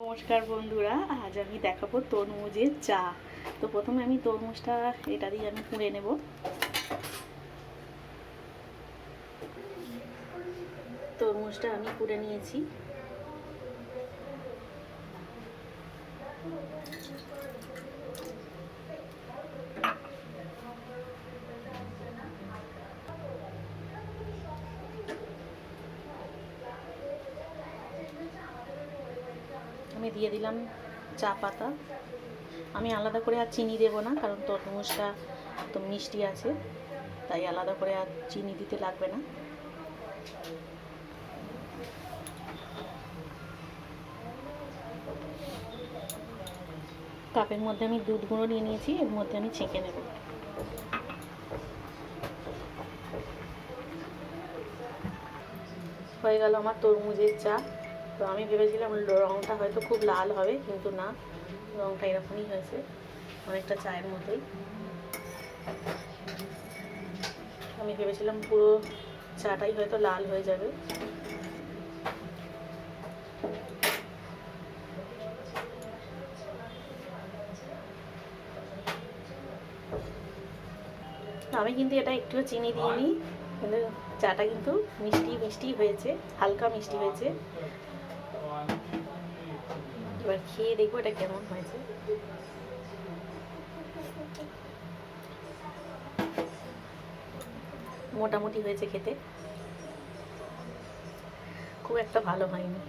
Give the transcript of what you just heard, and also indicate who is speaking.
Speaker 1: নমস্কার বন্ধুরা, আজ আমি দেখাবো তরমুজের চা। তো প্রথমে আমি তরমুজটা এটা দিয়ে আমি পুড়ে নেব। তরমুজটা আমি পুড়ে নিয়েছি। আমি দিয়ে দিলাম চা পাতা। আমি আলাদা করে আর চিনি দেবো না, কারণ তরমুজটা তো মিষ্টি আছে, তাই আলাদা করে আর চিনি দিতে লাগবে না। কাপের মধ্যে আমি দুধ গুঁড়ো নিয়ে নিয়েছি, এর মধ্যে আমি ছেঁকে নেব। হয়ে গেল আমার তরমুজের চা। তো আমি ভেবেছিলাম রঙটা হয়তো খুব লাল হবে, কিন্তু না রঙটা এরকমই হয়েছে, অনেকটা চায়ের মতোই। আমি ভেবেছিলাম পুরো চাটাই হয়তো লাল হয়ে যাবে। আমি কিন্তু এটা একটুও চিনি দিইনি, কিন্তু চাটা কিন্তু মিষ্টি মিষ্টি হয়েছে, হালকা মিষ্টি হয়েছে। এবার খেয়ে দেখব এটা কেমন হয়েছে মোটামুটি হয়েছে খেতে খুব একটা ভালো হয়নি